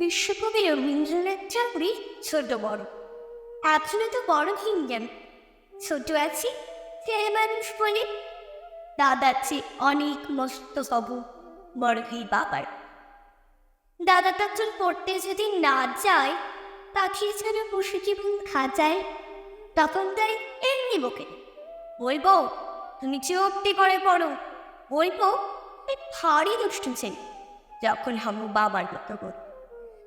বিশ্বকবি রবীন্দ্রনাথ ঠাকুরই ছোট বড়। এখনও তো বড় কিনবেন ছোট আছি ছেলে মানুষ বলে। দাদার চেয়ে অনেক মস্ত সবু, বড় হই বাবার। দাদা তখন পড়তে যদি না যায়, পাখি যেন বসে জীবন খাঁচায়, তখন তাই এমনি বকে। ওই বউ, তুমি চোখটি করে পড়ো। ওই বউ ভারী দুষ্টু ছেলে, যখন হামু বাবার মতো কর।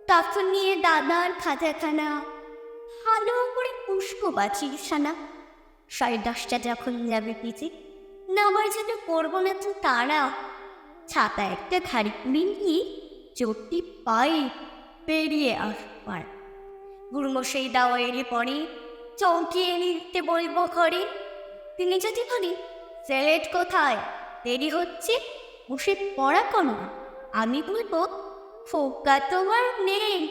তখন নিয়ে দাদার খাতাখানা ভালো করে পুষ্প বাঁচিয়ে সানা। সাড়ে দশটা যখন যাবে পিছে নামার জন্য করব না তো তারা। ছাতা একটা ঘাড়ি মিলিয়ে চোখটি পায়ে পেরিয়ে আসবার। গুরুমশাই দাওয়া এলে পরে চৌকিয়ে নিতে বলব ঘরে। তিনি যদি বলি স্যালেড কোথায়? দেরি হচ্ছে, বসে পড়া কোনো আমি বলব ফোকা তোমার নেই।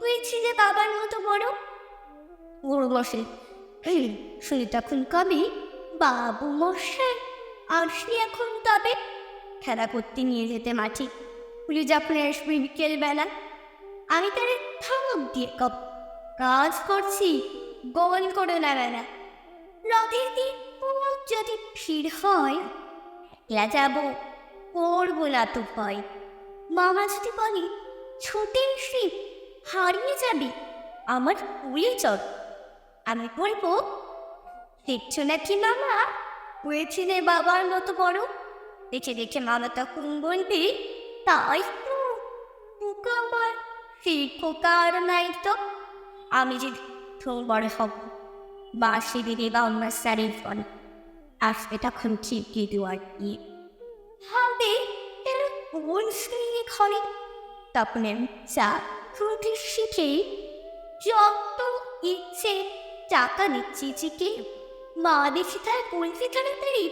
হয়েছি যে বাবার মতো বড়। গুরু এই, শুনি তখন কবি? বাবু মশাই আসি এখন তবে? খেলা করতে নিয়ে যেতে মাঠে। পুলি যখন আসবে বিকেলবেলা। আমি তার থামক দিয়ে কপ কাজ করছি, গোল করে না বেলা রথের দিন যদি ভিড় হয় একলা যাব, করব না তো ভয়। মামা যদি বলে, ছুটে শিব হারিয়ে যাবি, আমার পুড়ে চল। আমি বলব, দেখছ নাকি মামা? হয়েছিলে বাবার মতো বড়। দেখে দেখে মামা তখন বলবে, তাই তো পোকা আমার, সেই খোকা আর নাই তো। আমি যে বড় হব বাসি দিদি বা অন্য স্যারের ফল আসবে তখন চিপকে দেওয়ার দিয়ে। হবে। এর কোন শ্রেণি ঘরে তখন আমি চা ফুটে শিখে যত ইচ্ছে টাকা নিচ্ছি চিকে মা দেখি তার বলতে তাড়াতাড়ি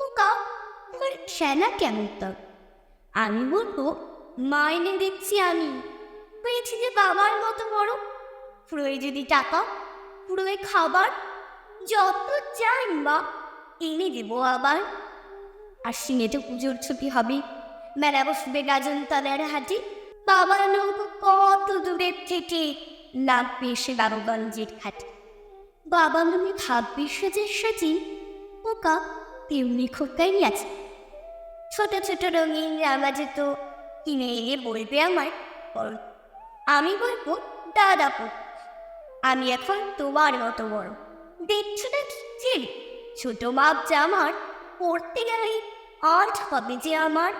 ওকা তোর খেলা কেমন তোর আমি বলব মাইনে দিচ্ছি আমি। হয়েছি যে বাবার মতো বড়। পুরোই যদি টাকা পুরোই খাবার, যত চাই মা, এনে দেবো আবার। আর সিনেতে পুজোর ছুটি হবে মেলা বসবে গাজন তাদের হাটে। বাবার নৌকো কত দূরের থেকে লাগবে সে বারোগঞ্জের ঘাটে বাবা মনে ভাববে সাজে সাজি পোকা তেমনি খোকাই আছে। ছোট ছোট রঙিন রামাজে তো কিনে এলে বলবে আমার বল। আমি বলব দাদাপু আমি এখন তোমার মতো বড়। দেখছ না যে ছোট মাপ জামার পড়তে গেলে আর্ট হবে যে আমার